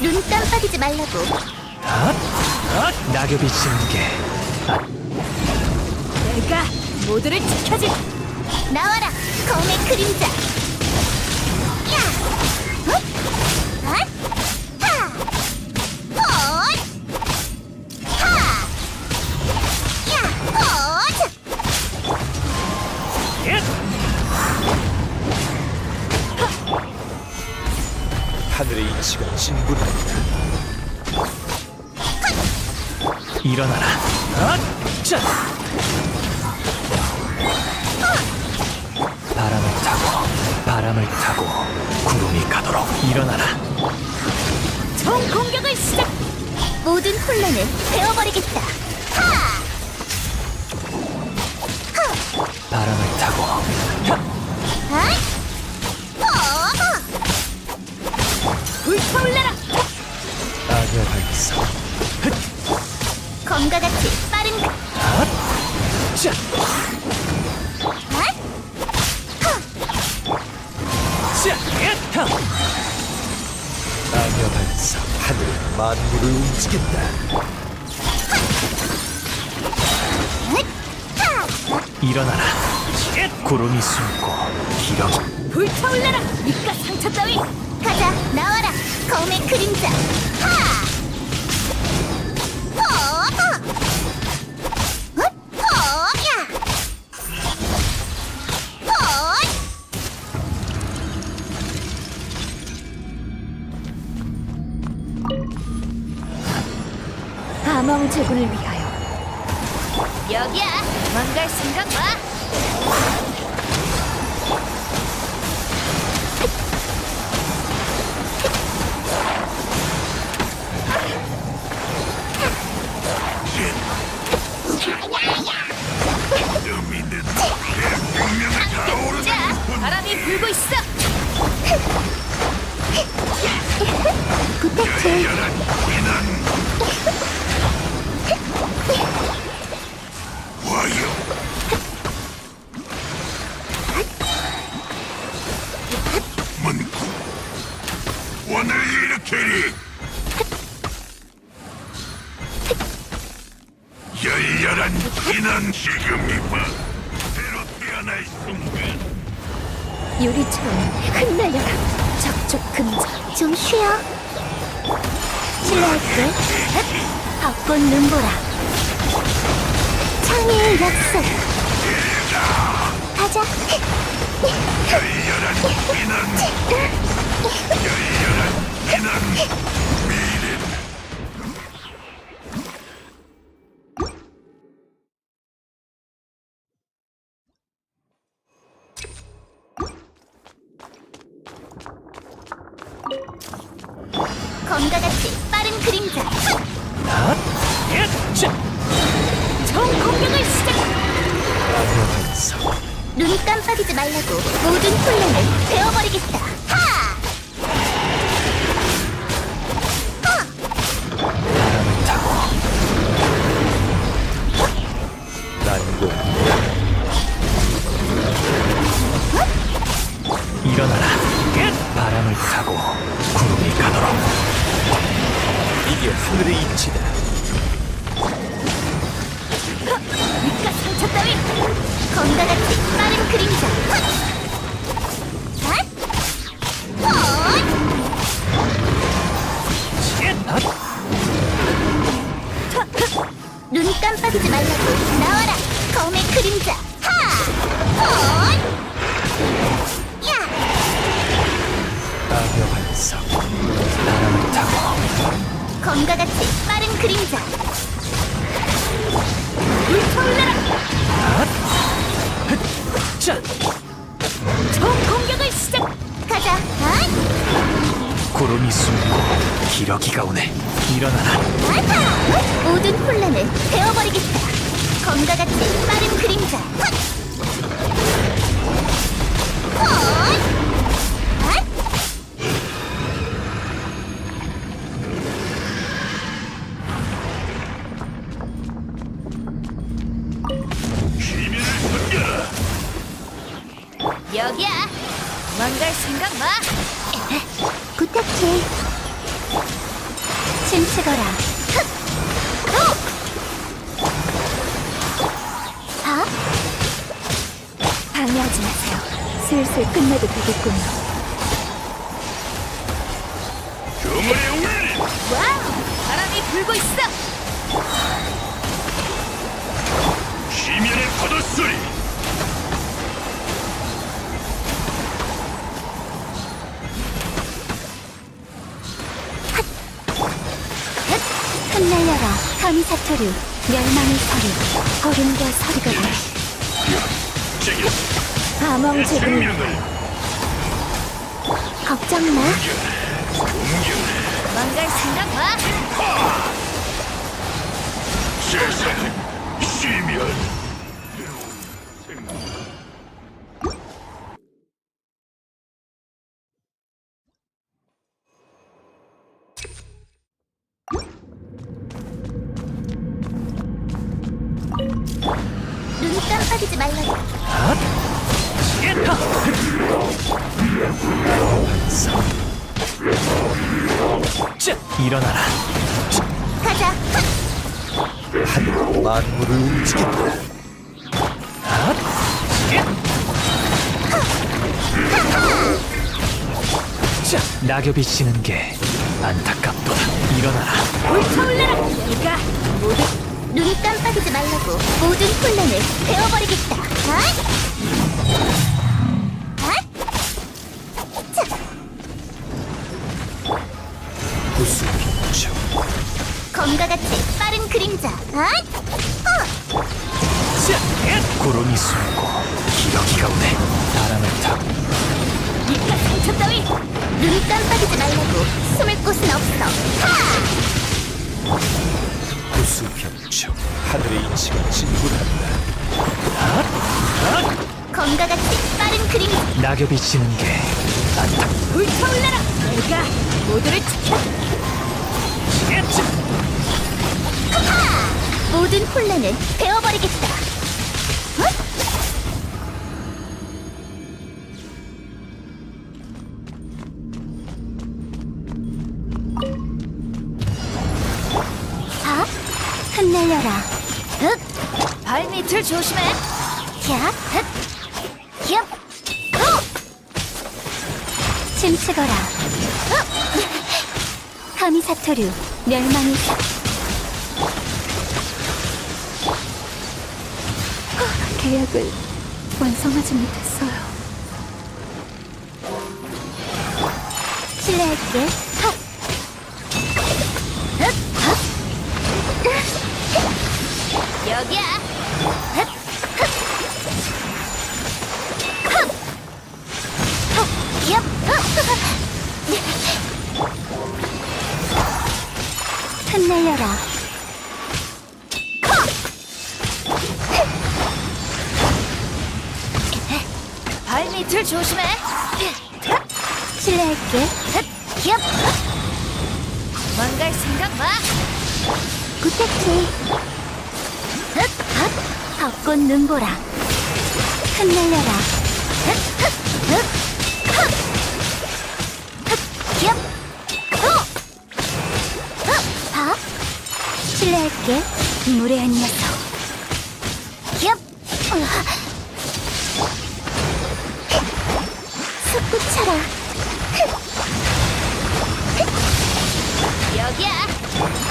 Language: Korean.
눈 깜빡이지 말라고. 낙엽이 지는 게 내가 모두를 지켜줄 나와라, 검의 그림자. 하늘의 이치가 진군한다 일어나라 자! 바람을 타고 바람을 타고 구름이 가도록 일어나라 총 공격을 시작 모든 혼란을 베어버리겠다. 하! 바람을 타고 헛! 검과 같이 빠른 그- 자! 헛! 자! 악의 발사 하늘 만물을 움직인다 일어나라 구름이 숨고 기력 불타올라라 입가 상처 따위 가자 나와라 검의 그림자 하! 암왕 제군을 위하여. 여기야. 망갈 생각 마. 바람이 불고 있어. 부탁해 열렬한 비난 지금이봐 새로 태어날 순간 유리처럼 흩날려라. 적적 금자 좀 쉬어. 실례할게. 벚꽃 눈보라. 창의의 약속 가자. 열렬한 비난. 열렬한 비난 검과 같이 빠른 그림자. 자! 총 공격을 시작! 눈 깜빡이지 말라고 모든 하! 바람을 타고 난공 일어나라. 바람을 타고 구름이 가도록 이게 하늘의 이치다. 입가 상처 따위 검과 같이 빠른 그림자! 눈 깜빡이지 말라고 나와라 검의 그림자. 하! 헛! 검과 같이 빠른 그림자 자! 총 공격을 시작 가자 헛! 구름이 숨고 기러기가 오네 일어나라 아하! 모든 혼란을 베어버리겠다. 검과 같이 빠른 그림자. 헛! 헛! 여기야 망갈 생각 마 부탁해. 춤추거라. 아? 방해하지 마세요. 슬슬 끝내도 되겠군요. 그물에 울림 와우! 바람이 불고 있어! 시면의 파도소리 흩날려라. 가미사토류 멸망의 제게 암왕 내 제불 생명을 걱정 마. 망갈 생각 마! 눈 깜빡이지 말라고 자, 일어나라. 가자 만물을 움직인다. 자, 낙엽이 지는 게 안타깝도다. 일어나라. 불타올라라! 네가 모두 눈깜 빡이지 말라고 모든 혼란을! 아이! 자, 구수빈주. 검과 같이 빠른 그림자 아이! 어! 자, 구름이 숨고 기러기가 오네. 바람을 타고 네가 상처 따위! 눈 깜빡이지 말라고 숨을 곳은 없어 하! 구수병주. 하늘의 이치가 진군한다. 검과 같이 빠른 그림자 낙엽이 지는 게 안타. 불타올라라! 내가 모두를 지켜! 모든 혼란을 베어버리겠다 흩날려라 흑! 발 밑을 조심해! 야, 흑! 힙! 후! 춤추거라 흑! 사 어, 계약을 완성하지 못했어요 실례할게 조심해! 실례할게 얍! 망갈 생각 마! 부탁해! 벚꽃 눈보라 흩날려라! 얍! 후! 흑! 봐! 실례할게 무례한 녀석 얍! 솟 Yeah.